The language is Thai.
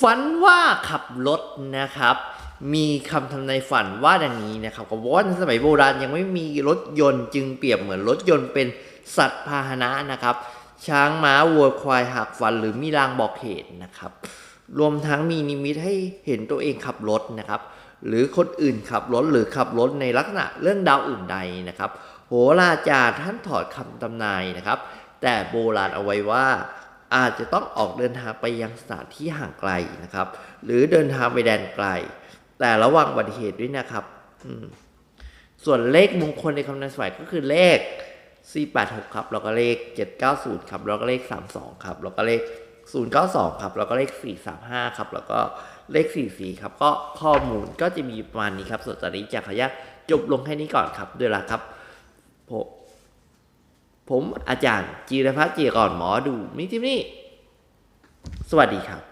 ฝันว่าขับรถนะครับ มีคำทำนายฝันว่าดังนี้นะครับก็บอกว่าในสมัยโบราณยังไม่มีรถยนต์จึงเปรียบเหมือนรถยนต์เป็นสัตว์พาหนะนะครับ ช้างม้าวัวควายหักฟันหรือมีรางบอกเหตุนะครับ รวมทั้งมีนิมิตให้เห็นตัวเองขับรถนะครับ หรือคนอื่นขับรถหรือขับรถในลักษณะเรื่องดาวอื่นใดนะครับ โหราจารย์ท่านถอดคำตำนายนะครับ แต่โบราณเอาไว้ว่า อาจจะต้องออกเดินทางไปยังสถานที่ห่างไกลนะครับ หรือเดินทางไปแดนไกล แต่ระวังอุบัติเหตุด้วยนะครับ ส่วนเลขมงคลในคำนายสมัยก็คือเลข 486 ครับ แล้วก็เลข 790 ครับ แล้วก็เลข 32 ครับ แล้วก็เลข 092 ครับ แล้วก็เลข 435 ครับ แล้วก็เลข 44 ครับ ก็ข้อมูลก็จะมีประมาณนี้ครับ ส่วนตอนนี้จะขออนุญาตจบลงแค่นี้ก่อนครับด้วยละครับผม ผมอาจารย์จีรพัฒน์จีก่อนหมอดูมิทิมนี่ สวัสดีครับ